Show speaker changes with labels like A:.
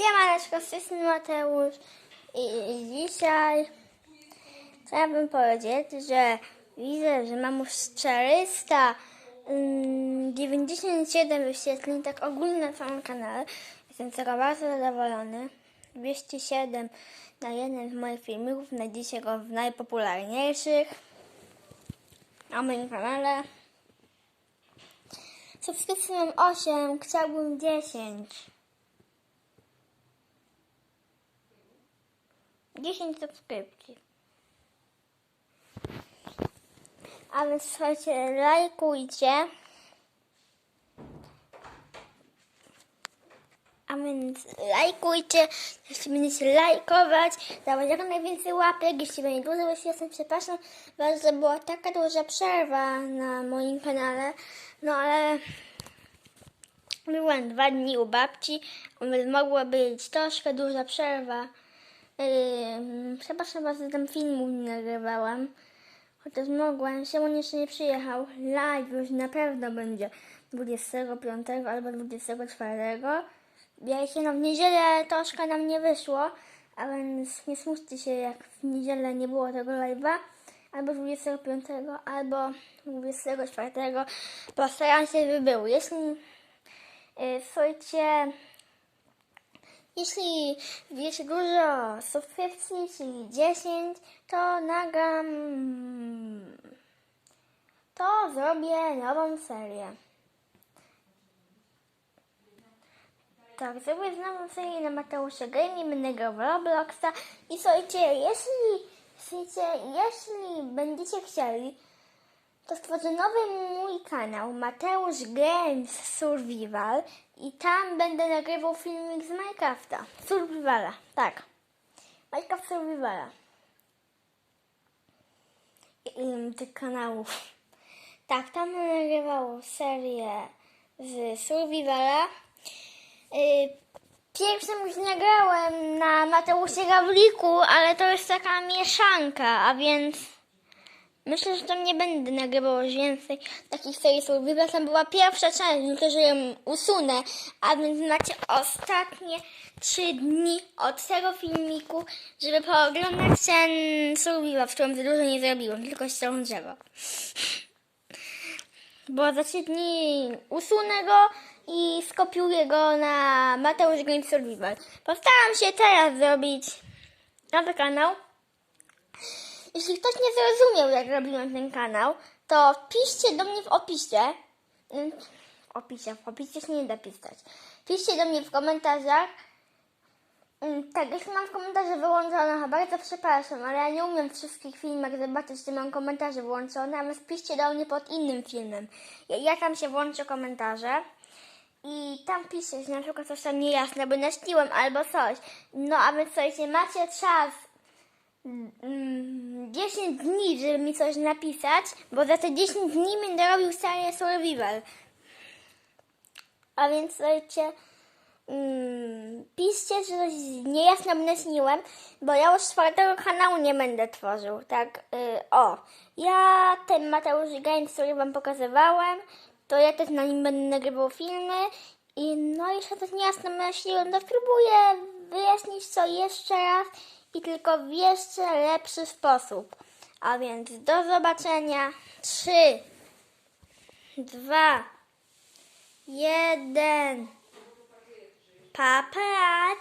A: Siemaneczko, z strony Mateusz i dzisiaj chciałabym powiedzieć, że widzę, że mam już 497 wyświetleń, tak ogólnie na całym kanale. Jestem z tego bardzo zadowolony. 207 na jednym z moich filmików, znajdziecie go w najpopularniejszych na moim kanale. Subskrypcji mam 8, chciałbym 10. 10 subskrypcji. A więc słuchajcie, lajkujcie. A więc lajkujcie, jeśli będziecie lajkować, dawać jak najwięcej łapek, jeśli będzie dużo wyświetleń, przepraszam, bardzo była taka duża przerwa na moim kanale, no ale byłem dwa dni u babci, więc mogła być troszkę duża przerwa. Yy, przepraszam was, że tam filmu nie nagrywałam. Chociaż mogłem, Szymon jeszcze nie przyjechał. Live już na pewno będzie 25 albo 24. Ja się no w niedzielę troszkę nam nie wyszło, a więc nie smućcie się jak w niedzielę nie było tego live'a. Albo 25, albo 24. Postaram się, by był. Jeśli yy, słuchajcie, jeśli wiecie dużo subskrypcji, czyli 10, to nagram. To zrobię nową serię. Tak, zrobię nową serię na Mateusza Game i będę grał w Robloxa. I słuchajcie, jeśli, słuchajcie, jeśli będziecie chcieli, to stworzę nowy mój kanał Mateusz Games Survival i tam będę nagrywał filmik z Minecrafta. Survivala, tak. Minecraft Survivala. I, i tych kanałów. Tak, tam nagrywał serię z Survivala. Y, Pierwszym już nagrałem na Mateusie Gawliku, ale to jest taka mieszanka, a więc myślę, że tam nie będę nagrywał już więcej takich serii Survival. Tam była pierwsza część, no to że ją usunę, a więc macie ostatnie trzy dni od tego filmiku, żeby pooglądać ten Survival, w którym za dużo nie zrobiłem, tylko ściąłem drzewo. Bo za trzy dni usunę go i skopiuję go na Mateusz Game Survival. Postaram się teraz zrobić nowy kanał. Jeśli ktoś nie zrozumiał, jak robiłem ten kanał, to piszcie do mnie w opisie. Mm, W opisie, w opisie się nie da pisać. Piszcie do mnie w komentarzach. Mm, Tak, jeśli mam komentarze wyłączone, to bardzo przepraszam, ale ja nie umiem w wszystkich filmach zobaczyć, czy mam komentarze wyłączone, a piszcie do mnie pod innym filmem. Ja, ja tam się włączę komentarze. I tam pisze, że na przykład coś tam niejasne, bo naśniłem albo coś. No a więc słuchajcie, macie czas 10 dni, żeby mi coś napisać, bo za te 10 dni będę robił serię Survival. A więc słuchajcie, mm, piszcie, że coś niejasne mnie naśniłem, bo ja już czwartego kanału nie będę tworzył, tak, y, o. Ja ten Mateusz Games, który wam pokazywałem, to ja też na nim będę nagrywał filmy i no jeszcze coś niejasne myśliłem, to spróbuję wyjaśnić co jeszcze raz i tylko w jeszcze lepszy sposób. A więc do zobaczenia. Trzy, dwa, jeden. Pa, pa.